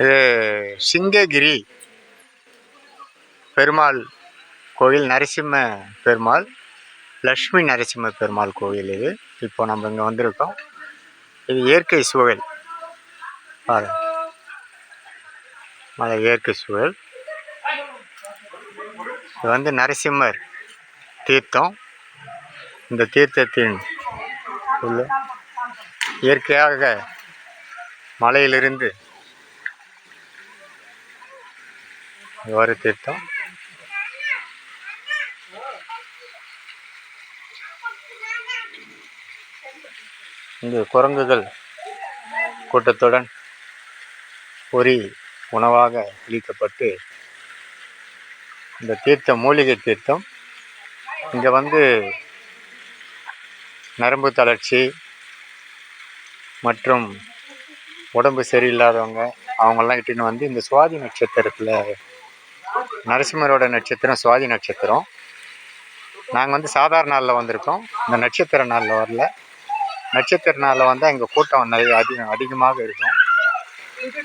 இது சிங்ககிரி பெருமாள் கோயில் நரசிம்ம பெருமாள் லக்ஷ்மி நரசிம்ம பெருமாள் கோயில் இது. இப்போ நம்ம இங்கே வந்திருக்கோம். இது இயற்கை சூழல். மலை இயற்கை சூழல். இது வந்து நரசிம்மர் தீர்த்தம். இந்த தீர்த்தத்தின் உள்ள இயற்கையாக மலையிலிருந்து ஒரு தீர்த்தம். இங்கு குரங்குகள் கூட்டத்துடன் பொறி உணவாக அளிக்கப்பட்டு இந்த தீர்த்தம் மூலிகை தீர்த்தம். இங்கே வந்து நரம்பு தளர்ச்சி மற்றும் உடம்பு சரியில்லாதவங்க அவங்கெல்லாம் இட்டுன்னு வந்து இந்த சுவாதி நட்சத்திரத்தில் நரசிம்மரோட நட்சத்திரம் சுவாதி நட்சத்திரம். நாங்கள் வந்து சாதாரண நாளில் வந்திருக்கோம். இந்த நட்சத்திர நாளில் வரல. நட்சத்திர நாளில் வந்து எங்கள் கூட்டம் நிறைய அதிகம் அதிகமாக இருக்கும்.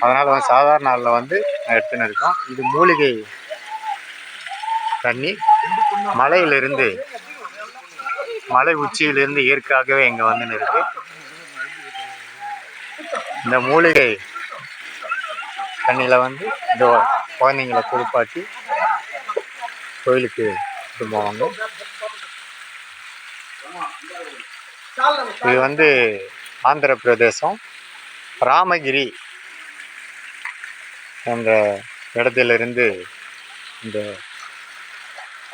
அதனால் வந்து சாதாரண நாளில் வந்து நான் எடுத்துன்னு இருக்கோம். இது மூலிகை தண்ணி. மலையிலிருந்து மலை உச்சியிலிருந்து இயற்கையாகவே இங்கே வந்து இருக்கு. இந்த மூலிகை தண்ணியில் வந்து இந்த குழந்தைங்களை குளிப்பாட்டி கோயிலுக்கு கொண்டு போவாங்க. இது வந்து ஆந்திர பிரதேசம். ராமகிரி என்ற இடத்துலருந்து இந்த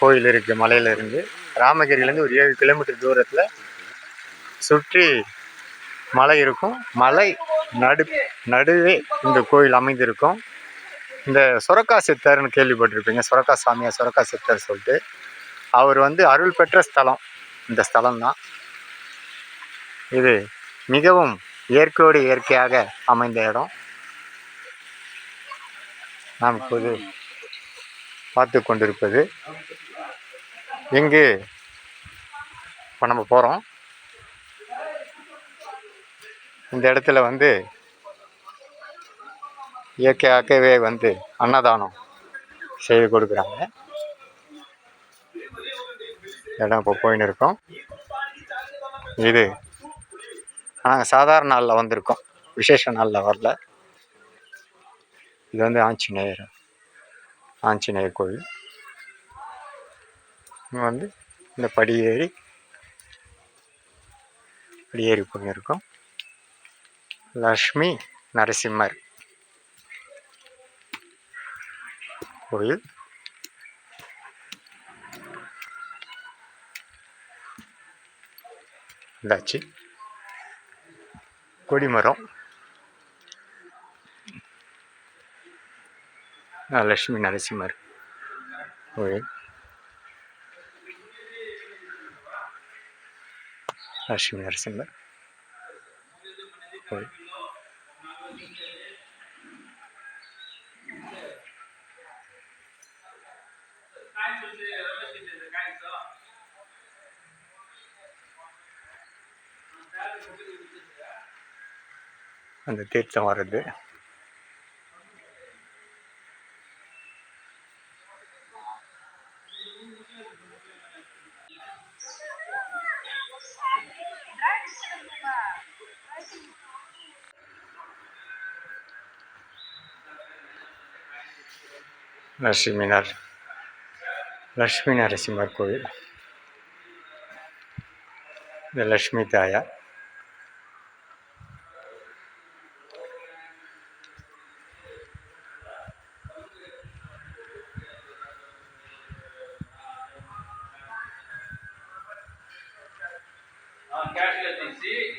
கோயில் இருக்கு மலையிலிருந்து. ராமகிரிலேருந்து ராமகிரியிலேருந்து ஒரு ஏழு கிலோமீட்டர் தூரத்தில் சுற்றி மலை இருக்கும். மலை நடு நடுவே இந்த கோயில் அமைந்திருக்கும். இந்த சொரக்கா சித்தர்னு கேள்விப்பட்டிருப்பீங்க. சொரக்கா சாமியார் சொரக்கா சித்தர் சொல்லிட்டு. அவர் வந்து அருள் பெற்ற ஸ்தலம். இந்த ஸ்தலம் தான் இது மிகவும் இயற்கையோடு இயற்கையாக அமைந்த இடம். நாம் இப்போது பார்த்து கொண்டிருப்பது. இங்கு இப்போ நம்ம போகிறோம் இந்த இடத்துல வந்து இயற்கையாகவே வந்து அன்னதானம் செய்து கொடுக்குறாங்க. இடம் இப்போ போயின்னு இருக்கோம். இது நாங்கள் சாதாரண நாளில் வந்திருக்கோம். விசேஷ நாளில் வரல. இது வந்து ஆஞ்சநேயர் ஆஞ்சநேயர் கோவில். இங்கே வந்து இந்த படி ஏறி படி ஏறி போயிருக்கோம் லக்ஷ்மி நரசிம்மர் கோயில் இந்தாச்சு. கொடிமரம். லட்சுமி நரசிம்மர் கோயில். லட்சுமி நரசிம்மர் கோயில். அந்த தீர்த்தம் வர்றது லட்சுமினார் லக்ஷ்மி நரசிம்மர் கோவில் இந்த லக்ஷ்மி தாயார்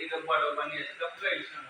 ಇದು ಮಾಡಿ ಮನೆ ತಪ್ಪು ಇಳಿಸ್ಕೊಂಡು